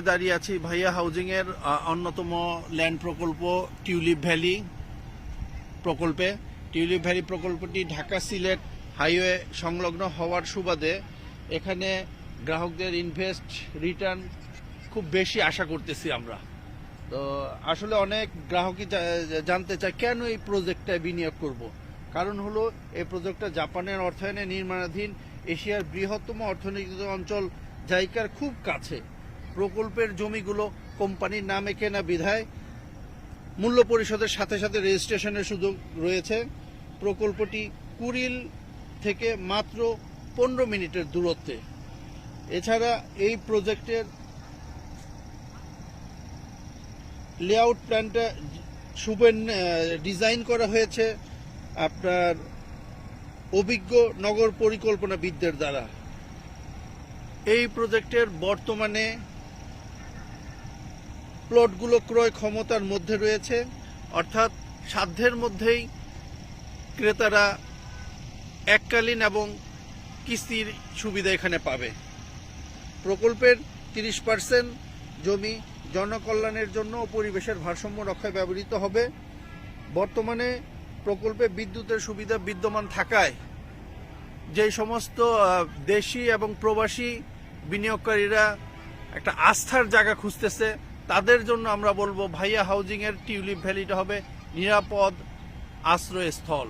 মুহূর্তে দাঁড়িয়ে আছি ভাইয়া হাউজিং এর অন্যতম ল্যান্ড প্রকল্প টিউলিপ ভ্যালি প্রকল্পে। টিউলিপ ভ্যালি প্রকল্পটি ঢাকা সিলেট হাইওয়ে সংলগ্ন হওয়ার সুবাদে এখানে গ্রাহকদের ইনভেস্ট, রিটার্ন খুব বেশি আশা করতেছি আমরা। তো আসলে অনেক গ্রাহকই জানতে চায়, কেন এই প্রজেক্টটায় বিনিয়োগ করব? কারণ হলো, এই প্রজেক্টটা জাপানের অর্থায়নে নির্মাণাধীন এশিয়ার বৃহত্তম অর্থনৈতিক অঞ্চল জাইকার খুব কাছে। প্রকল্পের জমিগুলো কোম্পানির নামে কেনা বিধায় মূল্য পরিশোধের সাথে সাথে রেজিস্ট্রেশনের সুযোগ রয়েছে। প্রকল্পটি কুড়িল থেকে মাত্র পনেরো মিনিটের দূরত্বে। এছাড়া এই প্রজেক্টের লেআউট প্ল্যানটা সুবেন ডিজাইন করা হয়েছে আপনার অভিজ্ঞ নগর পরিকল্পনাবিদদের দ্বারা। এই প্রজেক্টের বর্তমানে প্লটগুলো ক্রয় ক্ষমতার মধ্যে রয়েছে, অর্থাৎ সাধ্যের মধ্যেই ক্রেতারা এককালীন এবং কিস্তির সুবিধা এখানে পাবে। প্রকল্পের তিরিশ পার্সেন্ট জমি জনকল্যাণের জন্য পরিবেশের ভারসাম্য রক্ষায় ব্যবহৃত হবে। বর্তমানে প্রকল্পে বিদ্যুতের সুবিধা বিদ্যমান থাকায় যে সমস্ত দেশি এবং প্রবাসী বিনিয়োগকারীরা একটা আস্থার জায়গা খুঁজতেছে তাদের জন্য আমরা বলব ভাইয়া হাউজিংয়ের টিউলিপ ভ্যালিটা হবে নিরাপদ আশ্রয়স্থল।